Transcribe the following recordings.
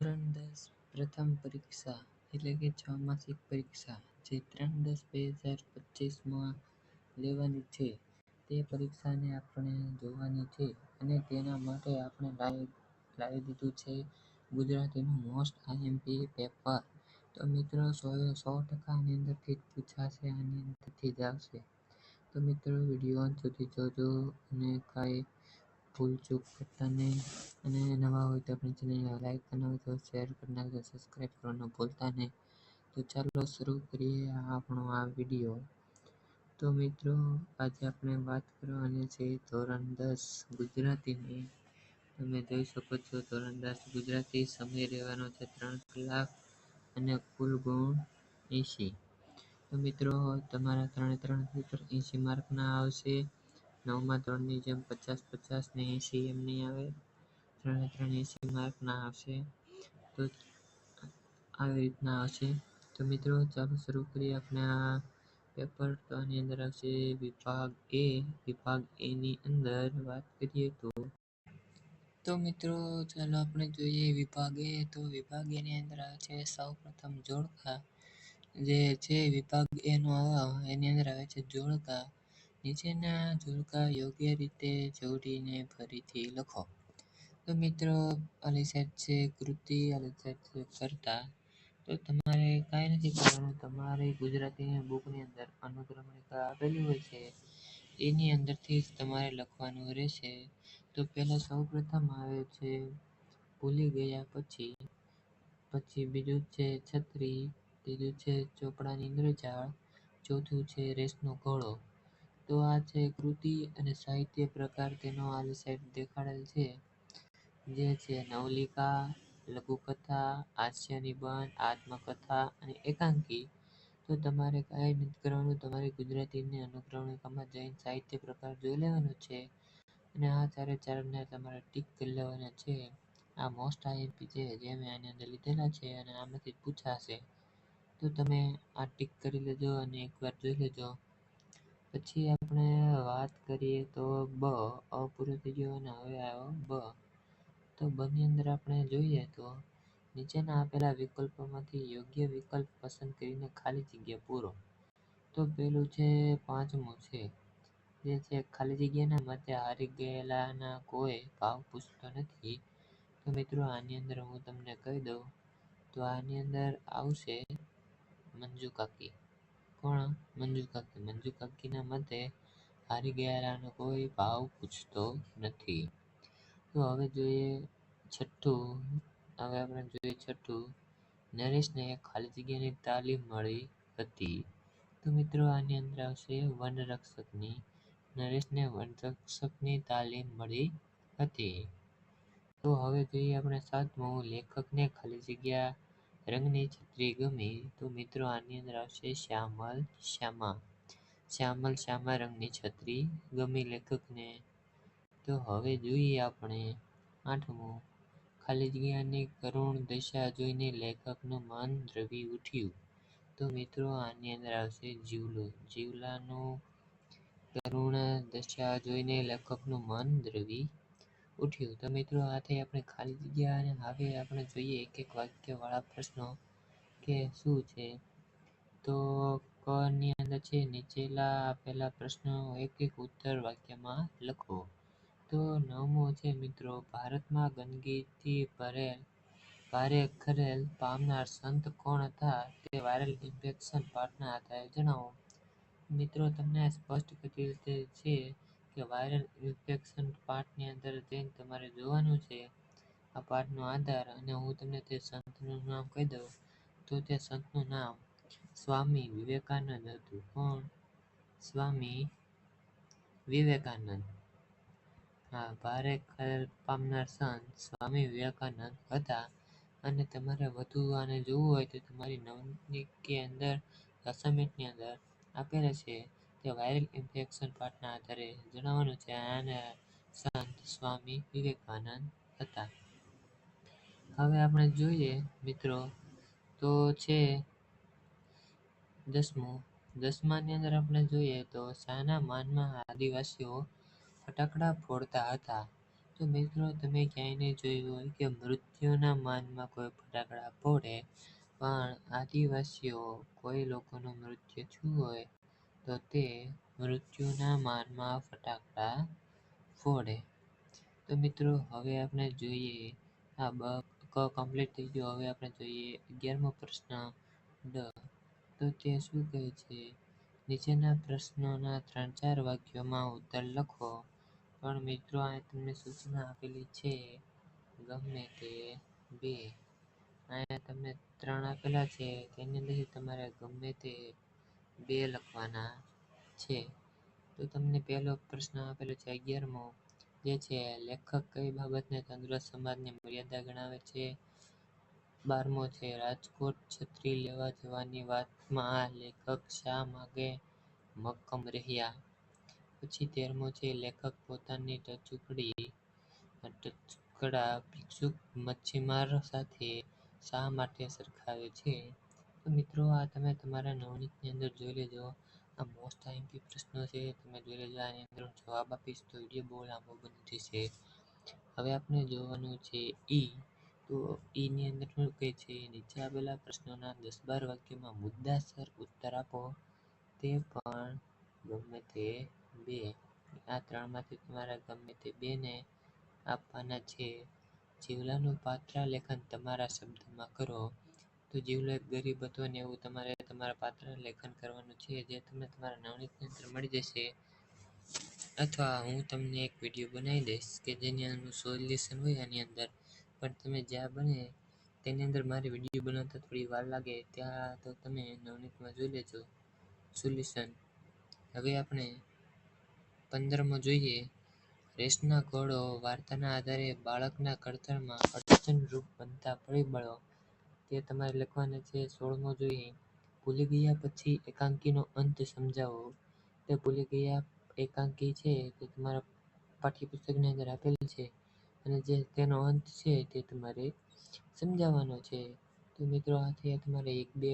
ધોરણ દસ પ્રથમ પરીક્ષા એટલે કે ચોમાસિક પરીક્ષા જે ત્રણ દસ બે હજાર પચીસમાં લેવાની છે, તે પરીક્ષાને આપણે જોવાની છે અને તેના માટે આપણે લાવી લાવી દીધું છે ગુજરાતીનું મોસ્ટ આઈએમપી પેપર. તો મિત્રો સો સો ટકાની અંદરથી જ પૂછાશે, આની અંદરથી જ આવશે. તો મિત્રો વીડિયો અંત સુધી જોજો અને કાંઈ ભૂલચૂક કરતા નહીં અને નવા હોય તો આપણી ચેનલને લાઈક કરना હોય તો શેર કરી નાખજો સબસ્ક્રાઈબ કરવાનું ભૂલતા નહીં. તો ચાલો શરૂ કરીએ આપણો આ વીડિયો તો મિત્રો, આજે આપણે વાત કરવાની છે ધોરણ દસ, ગુજરાતીની. તમે જોઈ શકો છો, ધોરણ દસ ગુજરાતી, સમય રહેવાનો છે ત્રણ કલાક અને કુલ ગુણ એંશી. તો મિત્રો, તમારા ત્રણે ત્રણ પેપર એંશી માર્કના આવશે. નવમાં ધોરણની જેમ પચાસ પચાસ ને એંશી એમ નહીં આવે. ત્રણે ત્રણ એંશી માર્કના આવશે. તો આવી રીતના આવશે. તો મિત્રો, ચાલો શરૂ કરીએ આપણે આ પેપર. તો આની અંદર આવશે વિભાગ એ. વિભાગ એની અંદર વાત કરીએ તો તો મિત્રો, ચાલો આપણે જોઈએ વિભાગ એ. તો વિભાગ એની અંદર આવે છે સૌ પ્રથમ જોડકા. જે છે વિભાગ એનો એની અંદર આવે છે જોડકા. નીચેના ઝુલકા યોગ્ય રીતે જોડીને ફરીથી લખો. તો મિત્રો, અલીસેટ છે કૃતિ, અલીસેટ છે કરતા. તો તમારે કાંઈ નથી કરવાનું. તમારી ગુજરાતીની બુકની અંદર અનુક્રમણિકા આપેલી હોય છે, એની અંદરથી જ તમારે લખવાનું રહેશે. તો પહેલાં સૌપ્રથમ આવે છે, ભૂલી ગયા પછી. પછી બીજું છે છત્રી, ત્રીજું છે ચોપડાની ઇન્દ્રજાળ, ચોથું છે રેસનો ઘોડો. તો આ છે કૃતિ અને સાહિત્ય પ્રકાર તેનો આ સાઈડ દેખાડેલ છે. જે છે નવલિકા, લઘુકથા હાસ્ય નિબંધ આત્મકથા અને એકાંકી. તો તમારે કાંઈ નથી કરવાનું, તમારી ગુજરાતીને અનુક્રમણિકામાં જઈને સાહિત્ય પ્રકાર જોઈ લેવાનો છે. અને આ ચારે ચારને તમારે ટીક કરી લેવાના છે. આ મોસ્ટ આઈએમપી છે જે મેં આની અંદર લીધેલા છે અને આમાંથી પૂછાશે. તો તમે આ ટીક કરી લેજો અને એકવાર જોઈ લેજો. પછી આપણે વાત કરીએ તો બ અ પૂરો થઈ ગયો અને હવે આવ્યો બ. તો બની અંદર આપણે જોઈએ તો નીચેના આપેલા વિકલ્પોમાંથી યોગ્ય વિકલ્પ પસંદ કરીને ખાલી જગ્યા પૂરો. તો પેલું છે પાંચમું છે. જે છે ખાલી જગ્યાના મતે હારી ગયેલાના કોઈ ભાવ પૂછતો નથી. તો મિત્રો આની અંદર હું તમને કહી દઉં. તો આની અંદર આવશે મંજુ કાકી. કોણ? મંજુકાકી મંજુકાકીના મતે હારી ગયેલાનો કોઈ ભાવ પૂછતો નથી. તો હવે જોઈએ છઠ્ઠું. હવે આપણે જોઈએ છઠ્ઠું. નરેશને ખાલી જગ્યાની તાલીમ મળી હતી. તો મિત્રો, આની અંદર આવશે વનરક્ષકની નરેશને વનરક્ષકની તાલીમ મળી હતી. તો હવે જોઈએ આપણે સાતમું. લેખકને ખાલી જગ્યા રંગની છત્રી ગમી તો મિત્રો આની અંદર આવશે શ્યામલ શ્યામા. શ્યામલ શ્યામા રંગની છત્રી ગમી લેખકને. તો હવે જોઈએ આપણે આઠમું. ખાલી જગ્યાની કરુણ દશા જોઈને લેખકનું મન દ્રવી ઉઠ્યું. તો મિત્રો આની અંદર આવશે જીવલો. જીવલાનું કરુણ દશા જોઈને લેખકનું મન દ્રવી ઉઠ્યું તો મિત્રો આ આપણે ખાલી જગ્યા અને હવે આપણે જોઈએ એક એક વાક્યવાળા પ્રશ્નો કે શું છે? તો ક અંદર છે, નીચેલા આપેલા પ્રશ્નો એક એક ઉત્તર વાક્યમાં લખો. તો નવમો છે મિત્રો, ભારતમાં ગંદકીથી ભરેલ, ભારે ખરેલ પામનાર સંત કોણ હતા? તે વાયરલ ઇન્ફેક્શન પાર્ટના હતા, એ જણાવો. મિત્રો, તમને સ્પષ્ટ કરી રીતે છે? કે વાયરલ ઇન્ફેક્શન પાર્ટની અંદર જઈને તમારે જોવાનું છે. આ પાઠનો આધાર અને હું તમને તે સંતનું નામ કહી દઉં. તો તે સંતનું નામ સ્વામી વિવેકાનંદ હતું. કોણ? સ્વામી વિવેકાનંદ. હા, ભારે ખરેલ પામનાર સંત સ્વામી વિવેકાનંદ હતા. અને તમારે વધુ આને જોવું હોય તો તમારી નવનિકની અંદર અસાઇનમેન્ટની અંદર આપેલા છે. તે વાયરલ ઇન્ફેક્શન પાઠના આધારે જણાવવાનું છે અને સંત સ્વામી વિવેકાનંદ હતા. હવે આપણે જોઈએ, મિત્રો, તો છે દસમું. દસમાની અંદર આપણે જોઈએ તો શાના માનમાં આદિવાસીઓ ફટાકડા ફોડતા હતા. તો મિત્રો, તમે ક્યાંય નહીં જોયું હોય કે મૃત્યુના માનમાં કોઈ ફટાકડા ફોડે, પણ આદિવાસીઓ કોઈ લોકોનું મૃત્યુ થયું હોય તો તે મૃત્યુના માનમાં ફટાકડા ફોડે. તો મિત્રો, હવે આપણે જોઈએ આ બ, ક કમ્પ્લીટ થઈ ગયો. હવે આપણે જોઈએ અગિયારમો પ્રશ્ન ડ તો તે શું કહે છે? નીચેના પ્રશ્નોના ત્રણ ચાર વાક્યોમાં ઉત્તર લખો. પણ મિત્રો આ તમને સૂચના આપેલી છે, ગમે તે બે. અહીંયા તમને ત્રણ આપેલા છે. તેની અંદરથી તમારે ગમે તે બે લખવાના છે. તો તમને પહેલો પ્રશ્ન આપેલો છે અગિયારમો, જે છે, લેખક કઈ બાબતને તંદુરસ્ત સમાજની મર્યાદા ગણાવે છે? બારમો છે, રાજકોટ છત્રી લેવા જવાની વાતમાં આ લેખક શા માગે મક્કમ રહ્યા? પછી તેરમો છે, લેખક પોતાની ટચુકડી, ટચુકડા ભિક્ષુક મચ્છીમાર સાથે શા માટે સરખાવે છે? તો મિત્રો, આ તમે તમારા નવનીતની અંદર જોઈ લેજો. આ મોસ્ટ આઈએમપી પ્રશ્નો છે, તમે જોઈ લેજો, આની અંદર હું જવાબ આપીશ, તો વીડિયો બહુ લાંબો બની જશે. હવે આપણે જોવાનું છે ઈ તો ઈની અંદર શું કહે છે? નીચે આપેલા પ્રશ્નોના દસ બાર વાક્યમાં મુદ્દાસર ઉત્તર આપો. તે પણ ગમે તે બે. આ ત્રણમાંથી તમારા ગમે તે બેને આપવાના છે. જીવલાનું પાત્ર લેખન તમારા શબ્દમાં કરો. તો જીવલેખ ગરીબ હતો ને એવું તમારે તમારા પાત્ર લેખન કરવાનું છે, જે તમને તમારા નવનીતની અંદર મળી જશે. અથવા હું તમને એક વીડિયો બનાવી દઈશ કે જેની અંદર સોલ્યુશન હોય આની અંદર. પણ તમે જ્યાં બને તેની અંદર મારે વીડિયો બનાવતા થોડી વાર લાગે, ત્યાં તો તમે નવનીતમાં જોઈ લેજો. સોલ્યુશન. હવે આપણે પંદરમાં જોઈએ. રેસના ઘોડો વાર્તાના આધારે બાળકના ઘડતરમાં અડચણરૂપ બનતા પરિબળો. તે તમારે લખવાના છે સોળમો જોઈએ. ભૂલી ગયા પછી એકાંકીનો અંત સમજાવો. તે ભૂલી ગયા એકાંકી છે તે તમારા પાઠ્યપુસ્તકની અંદર આપેલ છે અને જે તેનો અંત છે તે તમારે સમજાવવાનો છે. તો મિત્રો આ થયા તમારે એક બે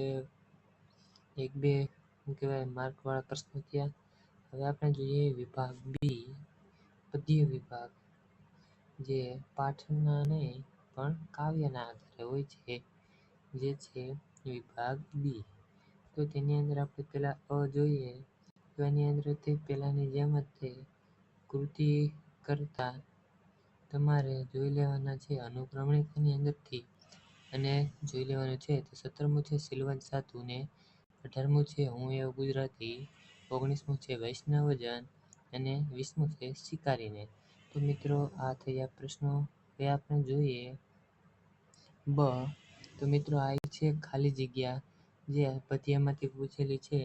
એક બે શું કહેવાય માર્કવાળા પ્રશ્નો થયા. હવે આપણે જોઈએ વિભાગ બી, પદ્ય વિભાગ. જે પાઠના નહીં પણ કાવ્યના આધારે હોય છે. જે છે વિભાગ બી તો તેની અંદર આપણે પહેલાં અ જોઈએ. તો એની અંદરથી પહેલાંની જેમ જ તે કૃતિ કરતા તમારે જોઈ લેવાના છે અનુક્રમણિકાની અંદરથી. અને જોઈ લેવાનું છે તો સત્તરમું છે સિલવંત સાધુ ને અઢારમું છે હું એવો ગુજરાતી, ઓગણીસમું છે વૈષ્ણવજન અને વીસમું છે શિકારીને. તો મિત્રો આ થયા પ્રશ્નો. હવે આપણે જોઈએ. બ તો મિત્રો આ છે ખાલી જગ્યા. જે પદ્યમાંથી પૂછેલી છે,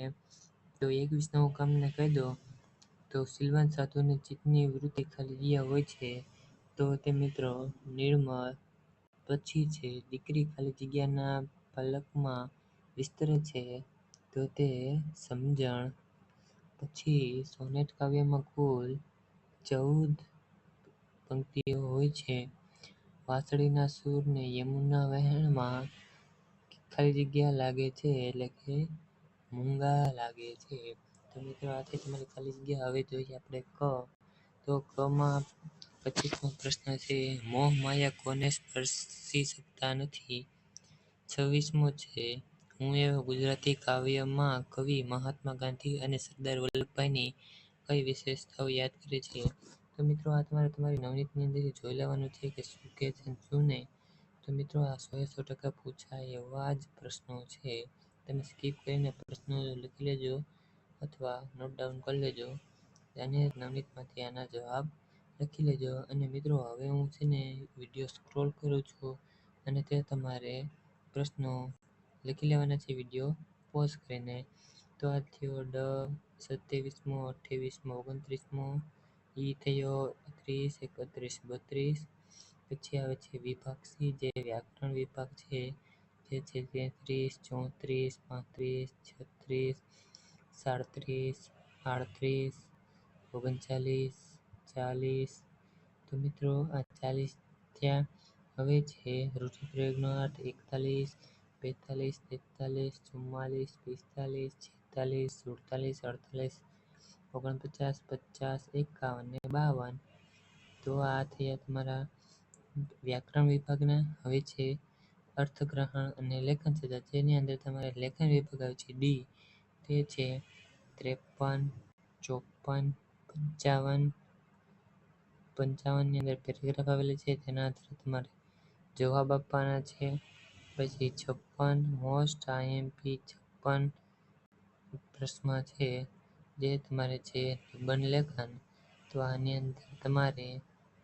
તો એકવીસના હું કામને કહી દો, તો સિલવાન સાધુની ચિત્તની વૃત્તિ ખાલી જગ્યા હોય છે. તો તે મિત્રો નિર્મળ, પછી છે દીકરી ખાલી જગ્યાના પલકમાં વિસ્તરે છે. તો તે સમજણ, પછી સોનેટ કાવ્યમાં કુલ ચૌદ પંક્તિઓ હોય છે. વાંસળીના સૂર ને યમુના વહેણમાં ખાલી જગ્યા લાગે છે, એટલે કે મૂંગા લાગે છે. તો મિત્રો આથી તમારી ખાલી જગ્યા. હવે જોઈએ આપણે ક. તો કમાં પચીસમો પ્રશ્ન છે, મોહ માયા કોને સ્પર્શી શકતા નથી? છવ્વીસમો છે, હું એવા ગુજરાતી કાવ્યમાં કવિ મહાત્મા ગાંધી અને સરદાર વલ્લભભાઈની કઈ વિશેષતાઓ યાદ કરે છે? તો મિત્રો આ તમારે તમારી નવનીતની અંદરથી જોઈ લેવાનું છે કે શું કહે છે શું નહીં, તો મિત્રો આ સો સો ટકા પૂછાય એવા જ પ્રશ્નો છે. તમે સ્કીપ કરીને પ્રશ્નો લખી લેજો અથવા નોટ ડાઉન કરી લેજો અને નવનીતમાંથી આના જવાબ લખી લેજો. અને મિત્રો હવે હું છે ને વીડિયો સ્ક્રોલ કરું છું અને તે તમારે પ્રશ્નો લખી લેવાના છે વીડિયો પોઝ કરીને. તો આ થયો ડ સત્યાવીસમો, અઠ્યાવીસમો, ઓગણત્રીસમો ઈ થયો ત્રીસ એકત્રીસ, બત્રીસ. પછી આવે છે વિભાગ સી, જે વ્યાકરણ વિભાગ છે, જે છે તેત્રીસ, ચોત્રીસ, પાંત્રીસ, છત્રીસ, સાડત્રીસ, આડત્રીસ, ઓગણચાલીસ, ચાલીસ. તો મિત્રો, આ ચાલીસ ત્યાં હવે છે. રૂઢિપ્રયોગનો અર્થ એકતાલીસ, બેતાલીસ, તેતાલીસ, ચુમ્માલીસ, પિસ્તાલીસ, છેતાલીસ, સુડતાલીસ, અડતાલીસ ઓગણપચાસ, પચાસ, એકાવન ને બાવન. તો આ થયા તમારા વ્યાકરણ વિભાગના. હવે છે અર્થગ્રહણ અને લેખન સજા. જેની અંદર તમારે લેખન વિભાગ આવે છે, ડી. તે છે ત્રેપન, ચોપન, પંચાવન. પંચાવનની અંદર પેરેગ્રાફ આવેલી છે. તેના આધારે તમારે જવાબ આપવાના છે. પછી છપ્પન, મોસ્ટ આઈએમપી છપ્પન પ્રશ્ન છે. જે તમારે છે નિબંધ લેખન. તો આની અંદર તમારે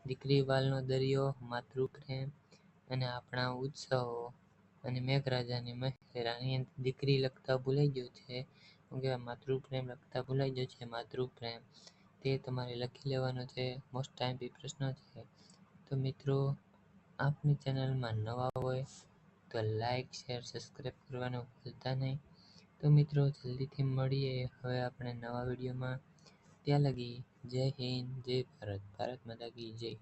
દીકરી વાલનો દરિયો, માતૃપ્રેમ અને આપણા ઉત્સવો અને મેઘરાજાની મહેર. આની અંદર દીકરી લખતા ભૂલાઈ ગયું છે. શું કહેવાય? માતૃપ્રેમ લખતા ભૂલાઈ ગયું છે. માતૃપ્રેમ. તે તમારે લખી લેવાનો છે. મોસ્ટ ટાઈમ બી પ્રશ્ન છે. તો મિત્રો, આપની ચેનલમાં નવા હોય તો લાઈક શેર સબસ્ક્રાઈબ કરવાનું ભૂલતા નહીં. તો મિત્રો, જલ્દીથી મળીએ. હવે આપણે નવા વિડીયોમાં. ત્યાં લગી જય હિન્દ, જય ભારત. ભારત માતા જય.